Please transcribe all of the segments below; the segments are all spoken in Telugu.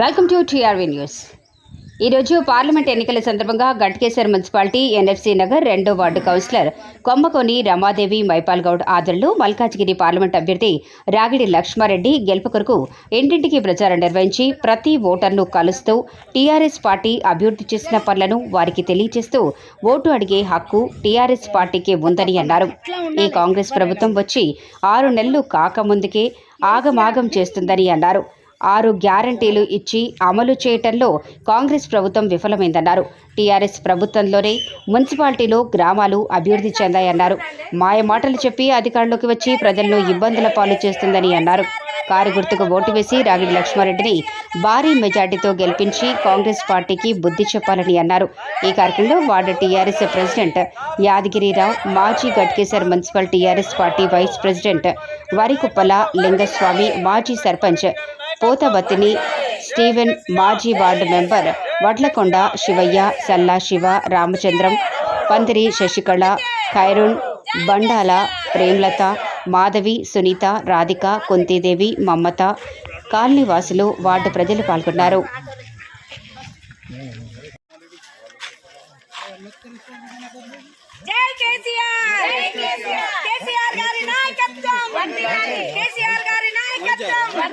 వెల్కమ్ టు టీఆర్వీ న్యూస్ ఈరోజు పార్లమెంట్ ఎన్నికల సందర్భంగా గట్కేసర్ మున్సిపాలిటీ ఎన్ఎఫ్సీ నగర్ రెండో వార్డు కౌన్సిలర్ కొమ్మకోని రమాదేవి మైపాల్ గౌడ్ ఆధ్వర్యంలో మల్కాజ్గిరి పార్లమెంట్ అభ్యర్థి రాగిడి లక్ష్మారెడ్డి గెలుపు కొరకు ఇంటింటికి ప్రచారం నిర్వహించి ప్రతి ఓటర్ను కలుస్తూ టీఆర్ఎస్ పార్టీ అభివృద్ధి చేసిన పనులను వారికి తెలియజేస్తూ ఓటు అడిగే హక్కు టీఆర్ఎస్ పార్టీకి ఉందని అన్నారు. ఈ కాంగ్రెస్ ప్రభుత్వం వచ్చి ఆరు నెలలు కాకముందుకే ఆగమాగం చేస్తుందని అన్నారు. ఆరు గ్యారంటీలు ఇచ్చి అమలు చేయటంలో కాంగ్రెస్ ప్రభుత్వం విఫలమైందన్నారు. టీఆర్ఎస్ ప్రభుత్వంలోనే మున్సిపాలిటీలో గ్రామాలు అభివృద్ధి చెందాయన్నారు. మాయ మాటలు చెప్పి అధికారంలోకి వచ్చి ప్రజలను ఇబ్బందుల పాలు చేస్తుందని అన్నారు. కారు గుర్తుకు ఓటు వేసి రాగిడి లక్ష్మారెడ్డిని భారీ మెజార్టీతో గెలిపించి కాంగ్రెస్ పార్టీకి బుద్ధి చెప్పాలని అన్నారు. ఈ కార్యక్రమంలో వార్డు టీఆర్ఎస్ ప్రెసిడెంట్ యాదగిరిరావు మాజీ Ghatkesar municipal TRS party vice president Varikuppala Lingaswamy మాజీ సర్పంచ్ పోతవతిని స్టీవెన్ మాజీ వార్డు మెంబర్ వడ్లకొండ శివయ్య సల్లా శివ రామచంద్రం పందిరి శశికళ ఖైరున్ బండాల ప్రేమ్లత మాధవి సునీత రాధిక కుంతీదేవి మమత కాలనీవాసులు వార్డు ప్రజలు పాల్గొన్నారు. జై కేసీఆర్! కేసీఆర్ గారి నాయకత్వం! కేసీఆర్ గారి నాయకత్వం!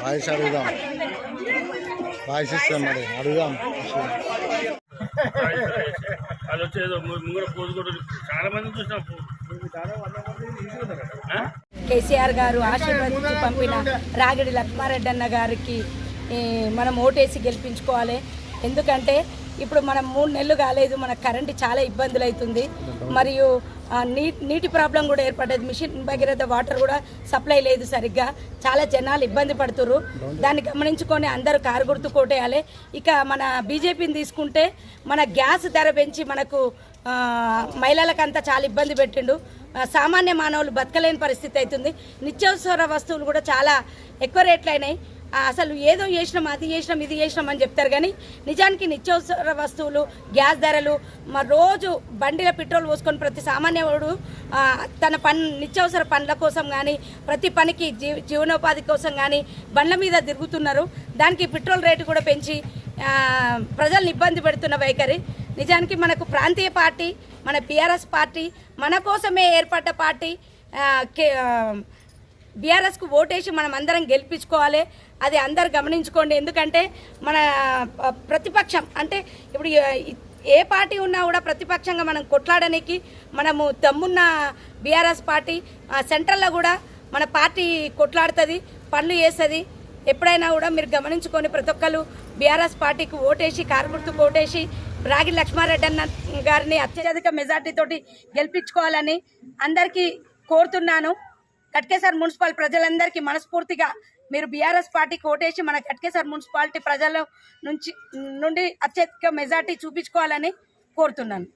వాయిస్ అడుగుదాం వాయిస్ ఇస్తాం మరి అడుగుదాం అది వచ్చేదో ముంగడ పోసుకోవడం చాలా మంది చూసినాం ఆ? కేసీఆర్ గారు ఆశీర్వదించి పంపిన రాగిడి లక్ష్మారెడ్డి అన్న గారికి మనం ఓటేసి గెలిపించుకోవాలి. ఎందుకంటే ఇప్పుడు మనం మూడు నెలలు కాలేదు మన కరెంటు చాలా ఇబ్బందులు అవుతుంది మరియు నీ నీటి ప్రాబ్లం కూడా ఏర్పడ్డది. మిషన్ భగీరథ వాటర్ కూడా సప్లై లేదు సరిగ్గా. చాలా జనాలు ఇబ్బంది పడుతుర్రు. దాన్ని గమనించుకొని అందరూ కారు గుర్తు కోటేయాలి. ఇక మన బీజేపీని తీసుకుంటే మన గ్యాస్ ధర పెంచి మనకు మహిళలకంతా చాలా ఇబ్బంది పెట్టిండు. సామాన్య మానవులు బతకలేని పరిస్థితి అవుతుంది. నిత్యావసర వస్తువులు కూడా చాలా ఎక్కువ రేట్లు అయినాయి అసలు ఏదో చేసినాం అది చేసినాం ఇది చేసినాం అని చెప్తారు కానీ నిజానికి నిత్యావసర వస్తువులు గ్యాస్ ధరలు మా రోజు బండిలో పెట్రోల్ పోసుకొని ప్రతి సామాన్యవాడు తన పన్ నిత్యావసర పనుల కోసం కానీ ప్రతి పనికి జీవనోపాధి కోసం కానీ బండ్ల మీద తిరుగుతున్నారు. దానికి పెట్రోల్ రేటు కూడా పెంచి ప్రజల్ని ఇబ్బంది పెడుతున్న వైఖరి. నిజానికి మనకు ప్రాంతీయ పార్టీ మన బీఆర్ఎస్ పార్టీ మన కోసమే ఏర్పడ్డ పార్టీ కే బీఆర్ఎస్కు ఓటేసి మనం అందరం గెలిపించుకోవాలి. అది అందరు గమనించుకోండి. ఎందుకంటే మన ప్రతిపక్షం అంటే ఇప్పుడు ఏ పార్టీ ఉన్నా కూడా ప్రతిపక్షంగా మనం కొట్లాడడానికి మనము దమ్మున్న బీఆర్ఎస్ పార్టీ ఆ, సెంట్రల్లో కూడా మన పార్టీ కొట్లాడుతుంది పనులు చేస్తుంది. ఎప్పుడైనా కూడా మీరు గమనించుకొని ప్రతి ఒక్కరు బీఆర్ఎస్ పార్టీకి ఓటేసి కార్గుర్తుకు ఓటేసి రాగి లక్ష్మారెడ్డి అన్న గారిని అత్యధిక మెజార్టీతోటి గెలిపించుకోవాలని అందరికీ కోరుతున్నాను. కట్కేసర్ మున్సిపల్ ప్రజలందరికీ మనస్ఫూర్తిగా మీరు బీఆర్ఎస్ పార్టీకి ఓటేసి మన కట్కేసర్ మున్సిపాలిటీ ప్రజల నుంచి నుండి అత్యధిక మెజార్టీ చూపించుకోవాలని కోరుతున్నాను.